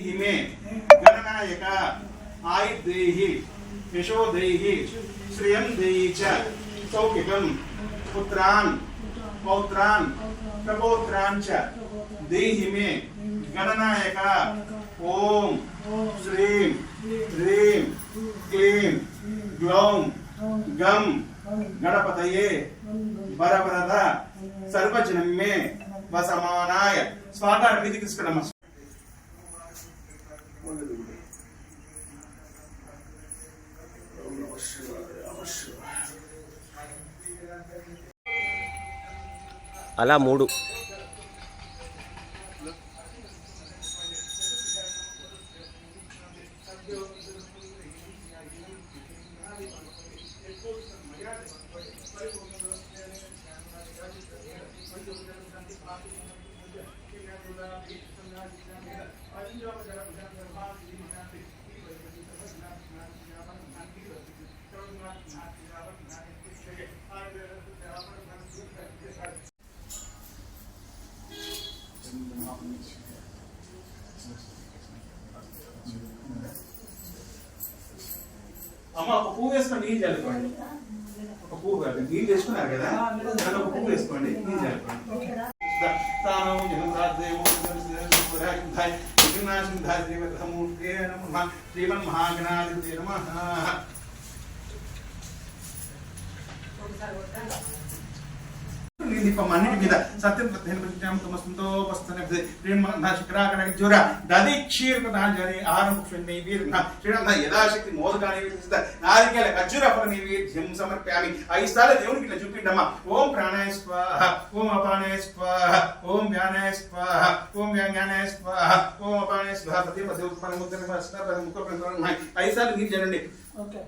హిమే గణనాయక ఆయుర్దేహి యశోదేహి శ్రియం దేహి చ సౌఖ్యకం పుత్రాన్ పౌత్రాన్ ప్రపోత్రాన్ చ దేహి మే గణనాయక ఓం శ్రీం హ్రీం క్లీం గ్లౌం గం గణపతయే వరవరద సర్వజనం మే వసమానాయ. స్వాగారం ఇది తీసుకురమ్మ విధి తీసుకున్నాం అలా మూడు అమ్మ ఒక పువ్వు వేసుకొని నీళ్ళు చల్లుకోండి. ఒక పువ్వు కాదు నీళ్ళు వేసుకున్నారు కదా? దాని ఒక పువ్వు వేసుకోండి నీళ్ళు చల్లుకోండి. తానం నమః అన్నిటి మీద సత్యం ప్రత్యేకం తమస్తో వస్తున్న ప్రేమ శుక్రాకర జ్వర దది క్షీర్ పదాంజలి ఆరం పుష్పై వీర్ యథాశక్తి మోదకాని నారికేల ఖర్జూర ఫల నైవేద్యం సమర్ప్యామి. ఐదు సార్లు దేవునికి ఇట్లా చూపిండమ్మా. ఓం ప్రాణాయ స్వాహ. ఓం అపానాయ స్వాహ. ఓం వ్యానాయ స్వాహ. ఓం వ్యాంగానాయ స్వాహ. ఓం అపానాయ స్వాహ. ప్రతి పది ఉత్పన్న ముద్ర ముఖ ఐదు సార్లు మీరు చేయండి ఓకే.